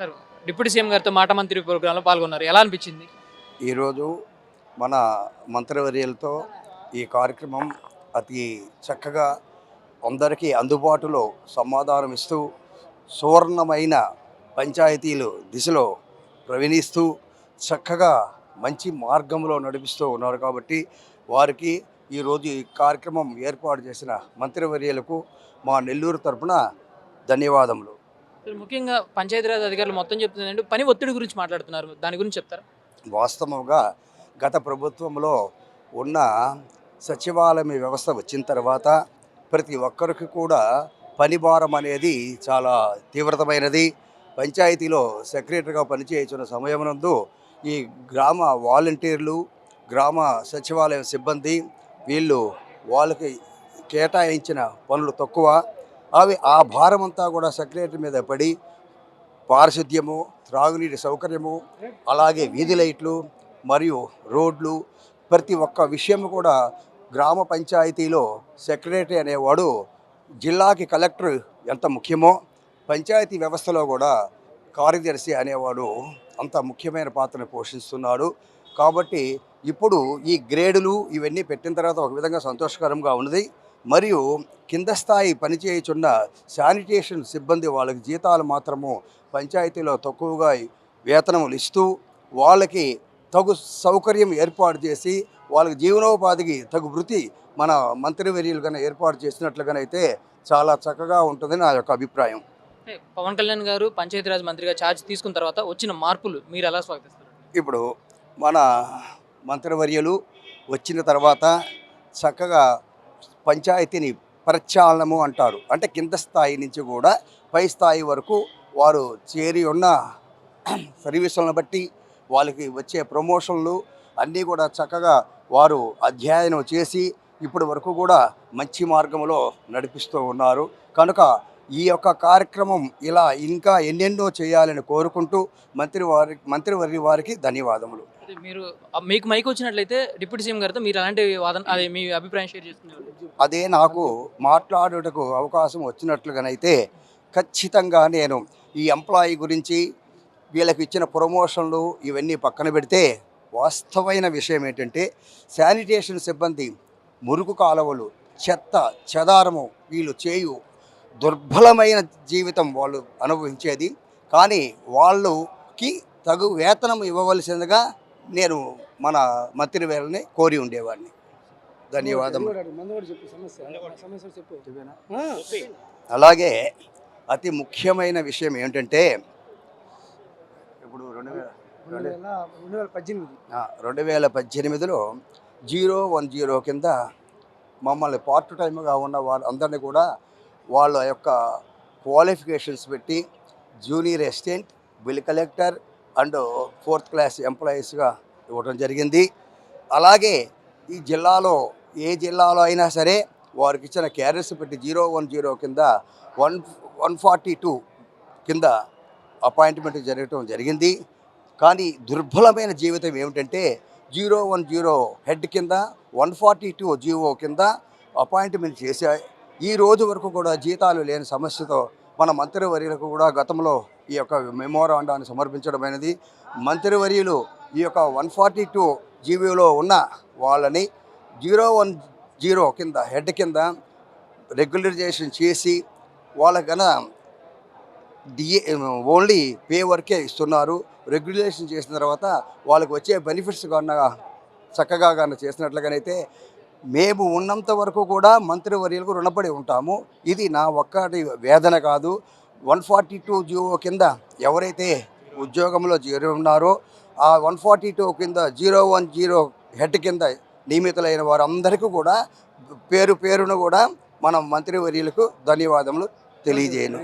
Sir deputy CM గారితో మాట మంత్రి ప్రోగ్రాంలో పాల్గొన్నారు. ఎలా అనిపించింది? ఈరోజు మన మంత్రివర్యులతో ఈ కార్యక్రమం అతి చక్కగా అందరికీ అందుబాటులో సమాధానం ఇస్తూ సువర్ణమైన పంచాయతీలు దిశలో ప్రవీణిస్తూ చక్కగా మంచి మార్గంలో నడిపిస్తూ ఉన్నారు కాబట్టి వారికి ఈరోజు ఈ కార్యక్రమం ఏర్పాటు చేసిన మంత్రివర్యులకు మా నెల్లూరు తరపున ధన్యవాదములు. ముఖ్యంగా పంచాయతీరాజ్ అధికారులు మొత్తం చెప్తుంది పని ఒత్తిడి గురించి మాట్లాడుతున్నారు. దాని గురించి చెప్తారా? వాస్తవంగా గత ప్రభుత్వంలో ఉన్న సచివాలయం వ్యవస్థ వచ్చిన తర్వాత ప్రతి ఒక్కరికి కూడా పని భారం అనేది చాలా తీవ్రతమైనది. పంచాయతీలో సెక్రటరీగా పనిచేస్తున్న సమయమునందు ఈ గ్రామ వాలంటీర్లు గ్రామ సచివాలయం సిబ్బంది వీళ్ళు వాళ్ళకి కేటాయించిన పనులు తక్కువ. అవి ఆ భారం అంతా కూడా సెక్రటరీ మీద పడి పారిశుద్ధ్యము త్రాగునీటి సౌకర్యము అలాగే వీధి లైట్లు మరియు రోడ్లు ప్రతి ఒక్క విషయం కూడా గ్రామ పంచాయతీలో సెక్రటరీ అనేవాడు జిల్లాకి కలెక్టర్ ఎంత ముఖ్యమో పంచాయతీ వ్యవస్థలో కూడా కార్యదర్శి అనేవాడు అంత ముఖ్యమైన పాత్రను పోషిస్తున్నాడు. కాబట్టి ఇప్పుడు ఈ గ్రేడులు ఇవన్నీ పెట్టిన తర్వాత ఒక విధంగా సంతోషకరంగా ఉన్నది. మరియు కింద స్థాయి పనిచేయుచున్న శానిటేషన్ సిబ్బంది వాళ్ళకి జీతాలు మాత్రము పంచాయతీలో తక్కువగా వేతనములు ఇస్తూ వాళ్ళకి తగు సౌకర్యం ఏర్పాటు చేసి వాళ్ళకి జీవనోపాధికి తగు వృత్తి మన మంత్రివర్యులు కన్నా ఏర్పాటు చేసినట్లుగానైతే చాలా చక్కగా ఉంటుందని నా యొక్క అభిప్రాయం. పవన్ కళ్యాణ్ గారు పంచాయతీరాజ్ మంత్రిగా ఛార్జ్ తీసుకున్న తర్వాత వచ్చిన మార్పులు మీరు ఎలా స్వాగతిస్తారు? ఇప్పుడు మన మంత్రివర్యులు వచ్చిన తర్వాత చక్కగా పంచాయతీని ప్రక్షాళనము అంటారు. అంటే కింద స్థాయి నుంచి కూడా పై స్థాయి వరకు వారు చేరి ఉన్న సర్వీసులను బట్టి వాళ్ళకి వచ్చే ప్రమోషన్లు అన్నీ కూడా చక్కగా వారు అధ్యయనం చేసి ఇప్పటి వరకు కూడా మంచి మార్గంలో నడిపిస్తూ ఉన్నారు. కనుక ఈ యొక్క కార్యక్రమం ఇలా ఇంకా ఎన్నెన్నో చేయాలని కోరుకుంటూ మంత్రి వారి మంత్రివర్య వారికి ధన్యవాదములు. మీరు మీకు మైక్ వచ్చినట్లయితే డిప్యూటీ సీఎం గారితో మీరు అలాంటి వాదన అదే మీ అభిప్రాయం షేర్ చేస్తున్నారు అదే నాకు మాట్లాడుటకు అవకాశం వచ్చినట్లుగానైతే ఖచ్చితంగా నేను ఈ ఎంప్లాయీ గురించి వీళ్ళకి ఇచ్చిన ప్రమోషన్లు ఇవన్నీ పక్కన పెడితే వాస్తవమైన విషయం ఏంటంటే శానిటేషన్ సిబ్బంది మురుగు కాలువలు చెత్త చెదారము వీళ్ళు చేయు దుర్బలమైన జీవితం వాళ్ళు అనుభవించేది. కానీ వాళ్ళకి తగు వేతనం ఇవ్వవలసిందిగా నేను మన మంత్రి వేలని కోరి ఉండేవాడిని. ధన్యవాదములు. అలాగే అతి ముఖ్యమైన విషయం ఏంటంటే ఇప్పుడు రెండు వేల రెండు వేల పద్దెనిమిది. రెండు వేల పద్దెనిమిదిలో జీరో వన్ జీరో కింద మమ్మల్ని పార్ట్ టైమ్గా ఉన్న వారు అందరినీ కూడా వాళ్ళ యొక్క క్వాలిఫికేషన్స్ పెట్టి junior assistant bill collector and fourth class ఎంప్లాయీస్గా ఇవ్వడం జరిగింది. అలాగే ఈ జిల్లాలో ఏ జిల్లాలో అయినా సరే వారికి ఇచ్చిన క్యారియర్స్ పెట్టి జీరో వన్ జీరో కింద వన్ వన్ ఫార్టీ టూ కింద అపాయింట్మెంట్ జరగటం జరిగింది. కానీ దుర్బలమైన జీవితం ఏమిటంటే జీరో వన్ జీరో హెడ్ కింద వన్ ఫార్టీ టూ జీవో కింద అపాయింట్మెంట్ చేసే ఈ రోజు వరకు కూడా జీతాలు లేని సమస్యతో మన మంత్రివర్యులకు కూడా గతంలో ఈ యొక్క మెమోరాండాన్ని సమర్పించడమైనది. మంత్రివర్యులు ఈ యొక్క వన్ ఫార్టీ టూ జీబీలో ఉన్న వాళ్ళని జీరో వన్ జీరో కింద హెడ్ కింద రెగ్యులరైజేషన్ చేసి వాళ్ళకన డిఏ ఓన్లీ పే వర్కే ఇస్తున్నారు. రెగ్యులేషన్ చేసిన తర్వాత వాళ్ళకి వచ్చే బెనిఫిట్స్ కన్నా చక్కగా కన్నా చేసినట్లుగానైతే మేము ఉన్నంత వరకు కూడా మంత్రివర్యులకు రుణపడి ఉంటాము. ఇది నా ఒక్కటి వేదన కాదు. వన్ ఫార్టీ టూ జీవో కింద ఎవరైతే ఉద్యోగంలో చేరి ఉన్నారో ఆ వన్ ఫార్టీ టూ కింద జీరో వన్ జీరో హెడ్ కింద నియమితులైన వారందరికీ కూడా పేరు పేరును కూడా మనం మంత్రివర్యులకు ధన్యవాదములు తెలియజేయను.